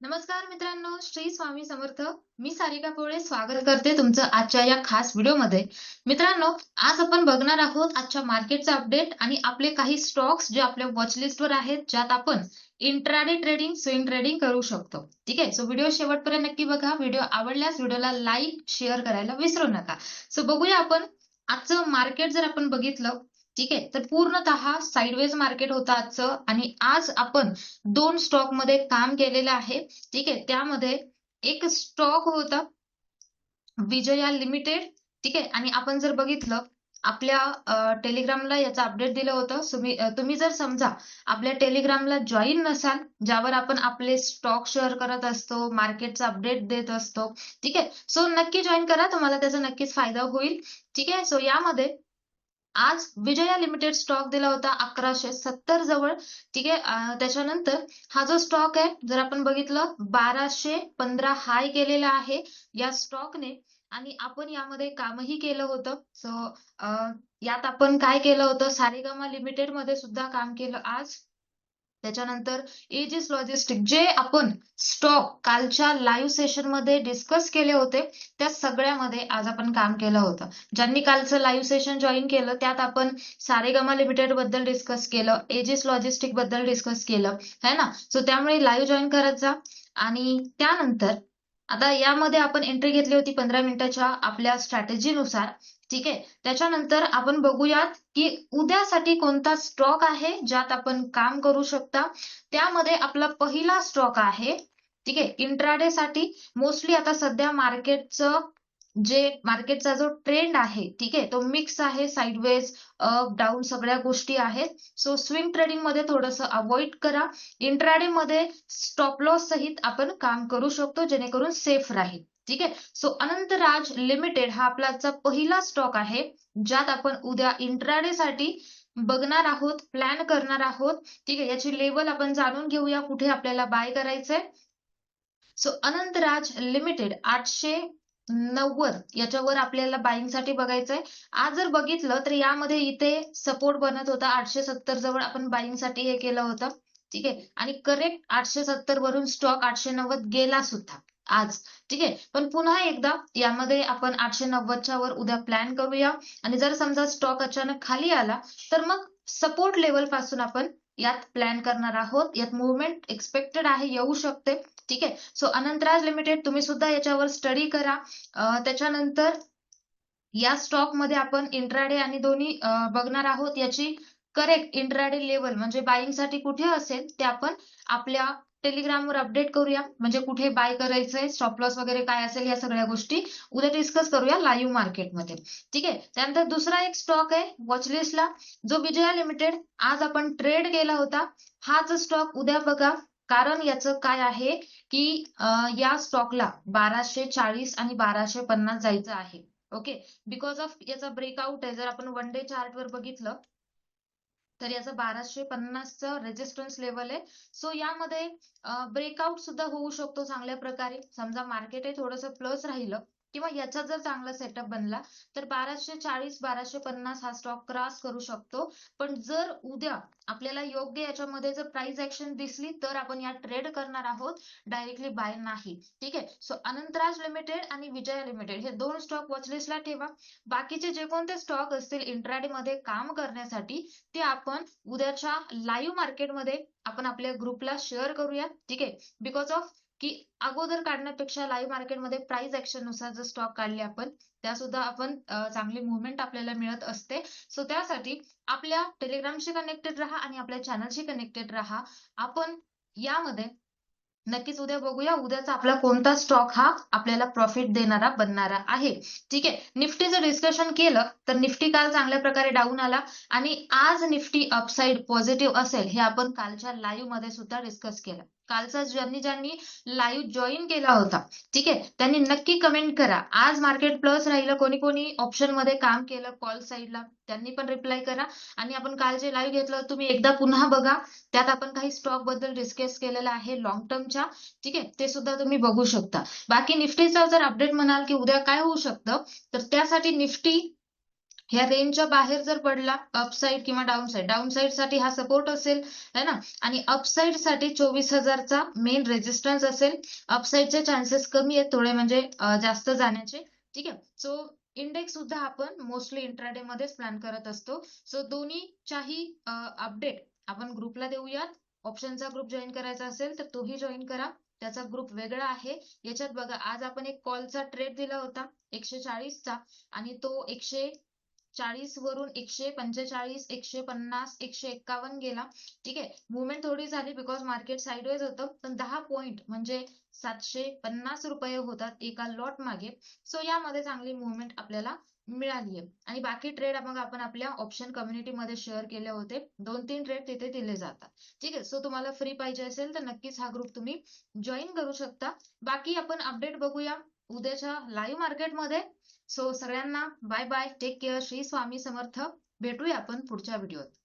नमस्कार मित्रांनो श्री स्वामी समर्थ. मी सारिका पोळे स्वागत करते तुमचं आजच्या या खास व्हिडिओमध्ये. मित्रांनो आज आपण बघणार आहोत आजच्या मार्केटचा अपडेट आणि आपले काही स्टॉक्स जे आपल्या वॉचलिस्टवर आहेत ज्यात आपण इंट्राडे ट्रेडिंग स्विंग ट्रेडिंग करू शकतो. ठीक आहे? सो व्हिडिओ शेवटपर्यंत नक्की बघा. व्हिडिओ आवडल्यास व्हिडिओला लाईक शेअर करायला विसरू नका. सो बघूया आपण आजचं मार्केट जर आपण बघितलं ठीक आहे? तर पूर्णतः साईडवेज मार्केट होतं आजचं आणि आज आपण दोन स्टॉकमध्ये काम केलेलं आहे. ठीक आहे? त्यामध्ये एक स्टॉक होता विजया लिमिटेड ठीक आहे? आणि आपण जर बघितलं आपल्या टेलिग्रामला याचं अपडेट दिलं होतं. तुम्ही जर समजा आपल्या टेलिग्रामला जॉईन नसाल ज्यावर आपण आपले स्टॉक शेअर करत असतो मार्केटचा अपडेट देत असतो. ठीक आहे? सो नक्की जॉईन करा. तुम्हाला त्याचा नक्कीच फायदा होईल. ठीक आहे? सो यामध्ये आज विजया लिमिटेड स्टॉक दिला होता अकराशे सत्तर जवळ. ठीक आहे? त्याच्यानंतर हा जो स्टॉक आहे जर आपण बघितलं बाराशे पंधरा हाय केलेला आहे या स्टॉकने. आणि आपण यामध्ये कामही केलं होतं. सो यात आपण काय केलं होतं? सारेगामा लिमिटेडमध्ये सुद्धा काम केलं आज. त्याच्यानंतर एजिस लॉजिस्टिक जे आपण स्टॉक कालच्या लाईव्ह सेशनमध्ये डिस्कस केले होते त्या सगळ्यामध्ये आज आपण काम केलं होतं. ज्यांनी कालचं लाईव्ह सेशन जॉईन केलं त्यात आपण सारेगामा लिमिटेडबद्दल डिस्कस केलं एजिस लॉजिस्टिकबद्दल डिस्कस केलं है ना? सो त्यामुळे लाईव्ह जॉईन करत जा. आणि त्यानंतर आता यामध्ये आपण एंट्री घेतली होती पंधरा मिनिटाच्या आपल्या स्ट्रॅटेजीनुसार ठीक आहे? त्याच्यानंतर आपण बघूयात की उद्यासाठी कोणता स्टॉक आहे ज्यात आपण काम करू शकता. त्यामध्ये आपला पहिला स्टॉक आहे ठीक आहे? इंट्राडे साठी. मोस्टली आता सध्या मार्केटचं जे मार्केटचा जो ट्रेंड आहे ठीक आहे? तो मिक्स आहे साईडवेज अप डाऊन सगळ्या गोष्टी आहेत. सो स्विंग ट्रेडिंगमध्ये थोडंसं अवॉइड करा. इंट्राडे मध्ये स्टॉप लॉस सहित आपण काम करू शकतो जेणेकरून सेफ राहील. ठीक आहे? सो अनंतराज लिमिटेड हा आपला पहिला स्टॉक आहे ज्यात आपण उद्या इंट्राडे साठी बघणार आहोत प्लॅन करणार आहोत. ठीक आहे? याची लेवल आपण जाणून घेऊया कुठे आपल्याला बाय करायचंय. सो अनंतराज लिमिटेड आठशे नव्वद याच्यावर आपल्याला बाईंगसाठी बघायचंय. आज जर बघितलं तर यामध्ये इथे सपोर्ट बनत होता आठशे सत्तर जवळ आपण बाईंगसाठी हे केलं होतं. ठीक आहे? आणि करेक्ट आठशे सत्तर वरून स्टॉक आठशे नव्वद गेला सुद्धा. आज. ठीक आहे? पण पुन्हा एकदा यामध्ये आपण आठशे नव्वदच्या वर उद्या प्लॅन करूया. आणि जर समजा स्टॉक अचानक खाली आला तर मग सपोर्ट लेवलपासून आपण यात प्लॅन करणार आहोत. यात मुवमेंट एक्सपेक्टेड आहे येऊ शकते. ठीक आहे? सो अनंतराज लिमिटेड तुम्ही सुद्धा याच्यावर स्टडी करा. त्याच्यानंतर या स्टॉकमध्ये आपण इंट्राडे आणि दोन्ही बघणार आहोत. याची करेक्ट इंट्राडे लेवल म्हणजे बाईंगसाठी कुठे असेल ते आपण आपल्या टेलिग्रामवर अपडेट करूया. म्हणजे कुठे बाय करायचंय स्टॉप लॉस वगैरे काय असेल या सगळ्या गोष्टी उद्या डिस्कस करूया लाईव्ह मार्केटमध्ये ठीक आहे? त्यानंतर दुसरा एक स्टॉक आहे वॉचलिस्टला जो विजया लिमिटेड आज आपण ट्रेड केला होता. हाच स्टॉक उद्या बघा. कारण याचं काय आहे की या स्टॉकला बाराशे चाळीस आणि बाराशे पन्नास जायचं आहे. ओके बिकॉज ऑफ याचा ब्रेकआउट आहे. जर आपण वन डे चार्ट वर बघितलं तर याचं बाराशे पन्नासचं रेजिस्टन्स लेवल आहे. सो यामध्ये ब्रेकआउट सुद्धा होऊ शकतो चांगल्या प्रकारे. समजा मार्केट आहे थोडंसं प्लस राहिलं किंवा याचा जर चांगला सेटअप बनला तर बाराशे चाळीस बाराशे पन्नास हा स्टॉक क्रॉस करू शकतो. पण जर उद्या आपल्याला योग्य याच्यामध्ये जर प्राइस ऍक्शन दिसली तर आपण या ट्रेड करणार आहोत डायरेक्टली बाय नाही. ठीक आहे? सो अनंतराज लिमिटेड आणि विजया लिमिटेड हे दोन स्टॉक वॉचलिस्टला ठेवा. बाकीचे जे कोणते स्टॉक असतील इंट्राडे मध्ये काम करण्यासाठी ते आपण उद्याच्या लाईव्ह मार्केटमध्ये आपण आपल्या ग्रुपला शेअर करूया ठीक आहे? बिकॉज ऑफ की अगोदर काढण्यापेक्षा लाईव्ह मार्केटमध्ये प्राइस ऍक्शननुसार जर स्टॉक काढले आपण त्या सुद्धा आपण चांगली मुवमेंट आपल्याला मिळत असते. सो त्यासाठी आपल्या टेलिग्रामशी कनेक्टेड राहा आणि आपल्या चॅनलशी कनेक्टेड राहा. आपण यामध्ये नक्कीच उद्या बघूया. उद्याचा आपला कोणता स्टॉक हा आपल्याला प्रॉफिट देणारा बनणारा आहे. ठीक आहे? निफ्टीचं डिस्कशन केलं तर निफ्टी काल चांगल्या प्रकारे डाऊन आला. आणि आज निफ्टी अपसाईड पॉझिटिव्ह असेल हे आपण कालच्या लाईव्हमध्ये सुद्धा डिस्कस केलं. कालचा ज्यांनी ज्यांनी लाईव्ह जॉईन केला होता ठीक आहे? त्यांनी नक्की कमेंट करा. आज मार्केट प्लस राहिलं कोणी कोणी ऑप्शनमध्ये काम केलं कॉल साईडला त्यांनी पण रिप्लाय करा. आणि आपण काल जे लाईव्ह घेतलं तुम्ही एकदा पुन्हा बघा. त्यात आपण काही स्टॉकबद्दल डिस्कस केलेलं आहे लॉंग टर्मच्या ठीक आहे? ते सुद्धा तुम्ही बघू शकता. बाकी निफ्टीचा जर अपडेट म्हणाल की उद्या काय होऊ शकतं तर त्यासाठी निफ्टी ह्या रेंजच्या बाहेर जर पडला अपसाईड किंवा डाऊन साईड डाऊन साईडसाठी हा सपोर्ट असेल है ना? आणि अपसाईडसाठी चोवीस हजारचा मेन रेजिस्टन्स असेल अपसाईडचे चान्सेस कमी आहेत थोडे म्हणजे जास्त जाण्याचे. ठीक आहे? सो इंडेक्स सुद्धा आपण मोस्टली इंट्राडे मध्येच प्लॅन करत असतो. सो दोन्हीच्याही अपडेट आपण ग्रुपला देऊयात. ऑप्शनचा ग्रुप जॉईन करायचा असेल तर तोही जॉईन करा. त्याचा ग्रुप वेगळा आहे. याच्यात बघा आज आपण एक कॉलचा ट्रेड दिला होता एकशे चाळीसचा आणि तो एकशे चाळीस वरून एकशे पंचेचाळीस एकशे पन्नास एकशे एक्कावन्न गेला. ठीक आहे? मुवमेंट थोडी झाली बिकॉज मार्केट साईडवेज होतं. पण दहा पॉईंट म्हणजे सातशे पन्नास रुपये होतात एका लॉट मागे. सो यामध्ये चांगली मुवमेंट आपल्याला मिळाली आहे. आणि बाकी ट्रेड मग आपण आपल्या ऑप्शन कम्युनिटी मध्ये शेअर केले होते. दोन तीन ट्रेड तिथे दिले जातात. ठीक आहे? सो तुम्हाला फ्री पाहिजे असेल तर नक्कीच हा ग्रुप तुम्ही जॉईन करू शकता. बाकी आपण अपडेट बघूया उद्याच्या लाईव्ह मार्केटमध्ये सो सगळ्यांना bye bye take care Shri Swami Samarth. भेटूया आपण पुढच्या व्हिडिओत